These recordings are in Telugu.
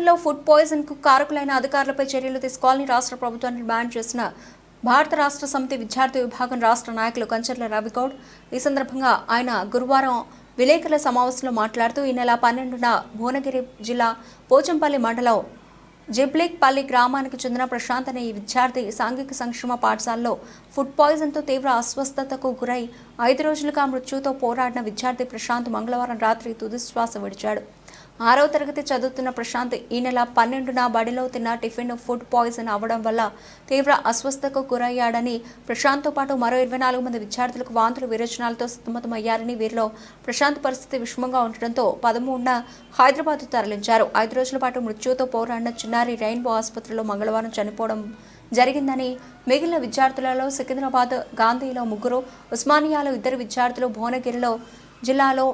సంఘటనలో ఫుడ్ పాయిజన్కు కారకులైన అధికారులపై చర్యలు తీసుకోవాలని రాష్ట్ర ప్రభుత్వాన్ని డిమాండ్ చేసిన భారత రాష్ట్ర సమితి విద్యార్థి విభాగం రాష్ట్ర నాయకులు కంచర్ల రవిగౌడ్. ఈ సందర్భంగా ఆయన గురువారం విలేకరుల సమావేశంలో మాట్లాడుతూ ఈ నెల పన్నెండున భువనగిరి జిల్లా పోచంపల్లి మండలం జిబ్లిక్పల్లి గ్రామానికి చెందిన ప్రశాంత్ అనే ఈ విద్యార్థి సాంఘిక సంక్షేమ పాఠశాలలో ఫుడ్ పాయిజన్తో తీవ్ర అస్వస్థతకు గురై ఐదు రోజులుగా మృత్యుతో పోరాడిన విద్యార్థి ప్రశాంత్ మంగళవారం రాత్రి తుదిశ్వాస విడిచాడు. ఆరవ తరగతి చదువుతున్న ప్రశాంత్ ఈ నెల పన్నెండున బడిలో తిన్న టిఫిన్ ఫుడ్ పాయిజన్ అవ్వడం వల్ల తీవ్ర అస్వస్థకు గురయ్యాడని ప్రశాంత్తో పాటు మరో ఇరవై నాలుగు మంది విద్యార్థులకు వాంతులు విరోచనాలతో సతమతమయ్యారని వీరిలో ప్రశాంత్ పరిస్థితి విషమంగా ఉండడంతో పదమూడున హైదరాబాద్ తరలించారు. ఐదు రోజుల పాటు మృత్యుతో పోరాడిన చిన్నారి రెయిన్బో ఆసుపత్రిలో మంగళవారం చనిపోవడం జరిగిందని మిగిలిన విద్యార్థులలో సికింద్రాబాద్ గాంధీలో ముగ్గురు ఉస్మానియాలో ఇద్దరు విద్యార్థులు భువనగిరిలో జిల్లాలో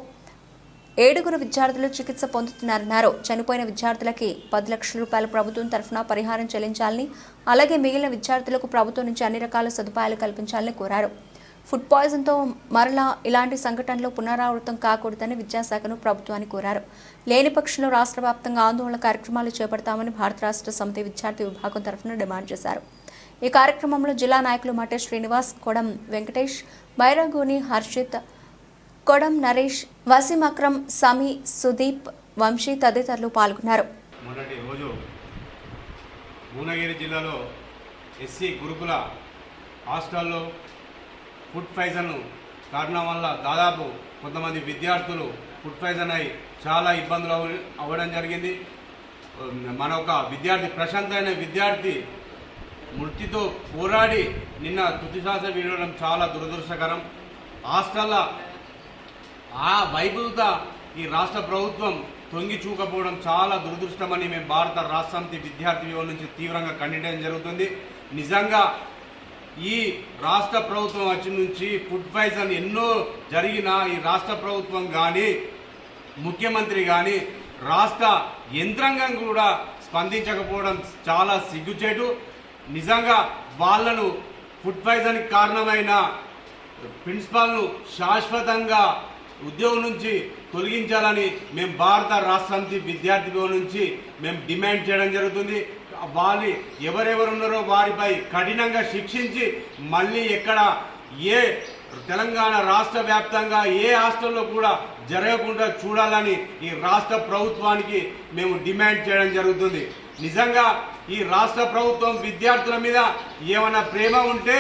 ఏడుగురు విద్యార్థులు చికిత్స పొందుతున్నారన్నారు. చనిపోయిన విద్యార్థులకి పది లక్షల రూపాయల ప్రభుత్వం తరఫున పరిహారం చెల్లించాలని అలాగే మిగిలిన విద్యార్థులకు ప్రభుత్వం నుంచి అన్ని రకాల సదుపాయాలు కల్పించాలని కోరారు. ఫుడ్ పాయిజన్తో మరలా ఇలాంటి సంఘటనలు పునరావృతం కాకూడదని విద్యాశాఖను ప్రభుత్వాన్ని కోరారు. లేని పక్షంలో రాష్ట్ర వ్యాప్తంగా ఆందోళన కార్యక్రమాలు చేపడతామని భారత రాష్ట్ర సమితి విద్యార్థి విభాగం తరఫున డిమాండ్ చేశారు. ఈ కార్యక్రమంలో జిల్లా నాయకులు మటే శ్రీనివాస్ కొడం వెంకటేష్ బైరాగోని హర్షిత్ కొడం నరేష్ వసీం అక్రమ్ సమీ సుదీప్ వంశీ తదితరులు పాల్గొన్నారు. మొన్నటి రోజు భువనగిరి జిల్లాలో ఎస్సీ గురుకుల హాస్టల్లో ఫుడ్ పాయిజన్ కారణం వల్ల దాదాపు కొంతమంది విద్యార్థులు ఫుడ్ పాయిజన్ అయి చాలా ఇబ్బందులు అవ్వడం జరిగింది. మన ఒక విద్యార్థి ప్రశాంత్ అనే విద్యార్థి మృతితో పోరాడి నిన్న తుదిశ్వాస వీడడం చాలా దురదృష్టకరం. హాస్టల్లో ఆ వైభవత ఈ రాష్ట్ర ప్రభుత్వం తొంగి చూకపోవడం చాలా దురదృష్టమని మేము భారత రాష్ట్ర విద్యార్థి యువత నుంచి తీవ్రంగా ఖండించడం జరుగుతుంది. నిజంగా ఈ రాష్ట్ర ప్రభుత్వం వచ్చి నుంచి ఫుడ్ పాయిజన్ ఎన్నో జరిగినా ఈ రాష్ట్ర ప్రభుత్వం కానీ ముఖ్యమంత్రి కానీ రాష్ట్ర యంత్రాంగం కూడా స్పందించకపోవడం చాలా సిగ్గుచేటు. నిజంగా వాళ్ళను ఫుడ్ పాయిజన్కి కారణమైన ప్రిన్సిపాల్ను శాశ్వతంగా ఉద్యోగం నుంచి తొలగించాలని మేము భారత రాష్ట్రానికి విద్యార్థి భవన్ నుంచి మేము డిమాండ్ చేయడం జరుగుతుంది. వాళ్ళు ఎవరెవరు ఉన్నారో వారిపై కఠినంగా శిక్షించి మళ్ళీ ఎక్కడ ఏ తెలంగాణ రాష్ట్ర వ్యాప్తంగా ఏ హాస్టల్లో కూడా జరగకుండా చూడాలని ఈ రాష్ట్ర ప్రభుత్వానికి మేము డిమాండ్ చేయడం జరుగుతుంది. నిజంగా ఈ రాష్ట్ర ప్రభుత్వం విద్యార్థుల మీద ఏమైనా ప్రేమ ఉంటే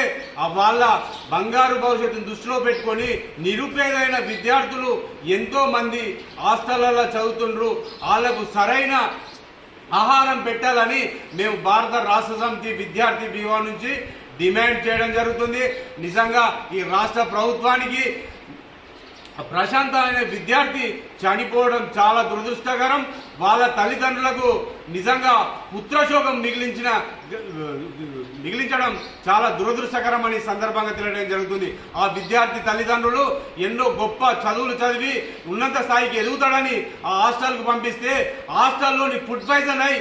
వాళ్ళ బంగారు భవిష్యత్తును దృష్టిలో పెట్టుకొని నిరుపేదైన విద్యార్థులు ఎంతో మంది హాస్టళ్ళలో చదువుతుండ్రు. వాళ్ళకు సరైన ఆహారం పెట్టాలని మేము భారత రాష్ట్ర సమితి విద్యార్థి బీవా నుంచి డిమాండ్ చేయడం జరుగుతుంది. నిజంగా ఈ రాష్ట్ర ప్రభుత్వానికి ప్రశాంత అనే విద్యార్థి చనిపోవడం చాలా దురదృష్టకరం. వాళ్ళ తల్లిదండ్రులకు నిజంగా పుత్రశోకం మిగిలించిన మిగిలించడం చాలా దురదృష్టకరం అని సందర్భంగా తెలియడం జరుగుతుంది. ఆ విద్యార్థి తల్లిదండ్రులు ఎన్నో గొప్ప చదువులు చదివి ఉన్నత స్థాయికి ఎదుగుతాడని ఆ హాస్టల్కు పంపిస్తే హాస్టల్లోని ఫుడ్ పాయిజన్ అయి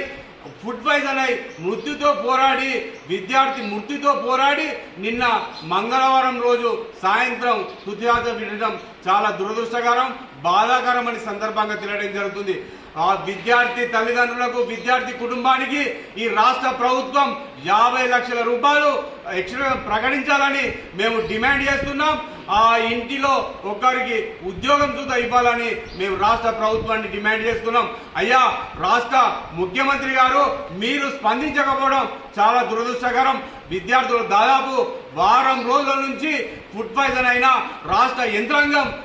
ఫుడ్ పాయిజన్ అయి మృత్యుతో పోరాడి విద్యార్థి మృత్యుతో పోరాడి నిన్న మంగళవారం రోజు సాయంత్రం తుదియాత వినడం చాలా దురదృష్టకరం బాధాకరం అని సందర్భంగా తెలియడం జరుగుతుంది. ఆ విద్యార్థి తల్లిదండ్రులకు విద్యార్థి కుటుంబానికి ఈ రాష్ట్ర ప్రభుత్వం యాభై లక్షల రూపాయలు ఎక్స్ట్రా ప్రకటించాలని మేము డిమాండ్ చేస్తున్నాం. ఆ ఇంటిలో ఒకరికి ఉద్యోగం చూత ఇవ్వాలని మేము రాష్ట్ర ప్రభుత్వాన్ని డిమాండ్ చేస్తున్నాం. అయ్యా రాష్ట్ర ముఖ్యమంత్రి గారు మీరు స్పందించకపోవడం చాలా దురదృష్టకరం. విద్యార్థులు దాదాపు వారం రోజుల నుంచి ఫుడ్ పాయిజన్ అయిన రాష్ట్ర యంత్రాంగం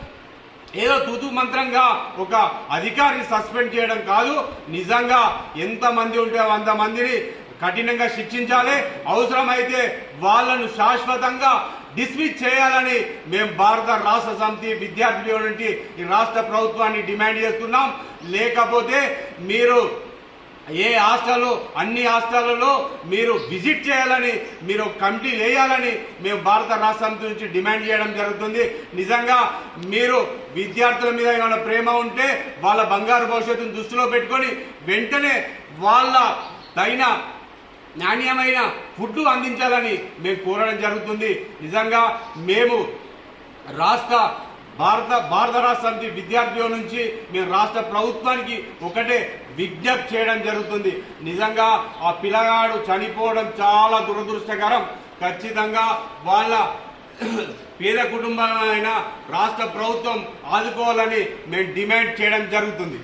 ఏదో తుతు మంత్రంగా ఒక అధికారిని సస్పెండ్ చేయడం కాదు. నిజంగా ఎంతమంది ఉంటే వంద మందిని కఠినంగా శిక్షించాలి. అవసరమైతే వాళ్ళను శాశ్వతంగా డిస్మిస్ చేయాలని మేము భారత రాష్ట్ర సమితి విద్యార్థుల నుండి ఈ రాష్ట్ర ప్రభుత్వాన్ని డిమాండ్ చేస్తున్నాం. లేకపోతే మీరు ఏ హాస్టల్ అన్ని హాస్టళ్ళలో మీరు విజిట్ చేయాలని మీరు కమిటీ వేయాలని మేము భారత రాష్ట్ర సమితి నుంచి డిమాండ్ చేయడం జరుగుతుంది. నిజంగా మీరు విద్యార్థుల మీద ఏమైనా ప్రేమ ఉంటే వాళ్ళ బంగారు భవిష్యత్తును దృష్టిలో పెట్టుకొని వెంటనే వాళ్ళ తగిన నాణ్యమైన ఫుడ్ అందించాలని మేము కోరడం జరుగుతుంది. నిజంగా మేము రాష్ట్ర భారత భారత రాష్ట్రానికి సమితి విద్యార్థుల నుంచి మేము రాష్ట్ర ప్రభుత్వానికి ఒకటే విజ్ఞప్తి చేయడం జరుగుతుంది. నిజంగా ఆ పిల్లగాడు చనిపోవడం చాలా దురదృష్టకరం. ఖచ్చితంగా వాళ్ళ పేద కుటుంబమైన రాష్ట్ర ప్రభుత్వం ఆదుకోవాలని మేము డిమాండ్ చేయడం జరుగుతుంది.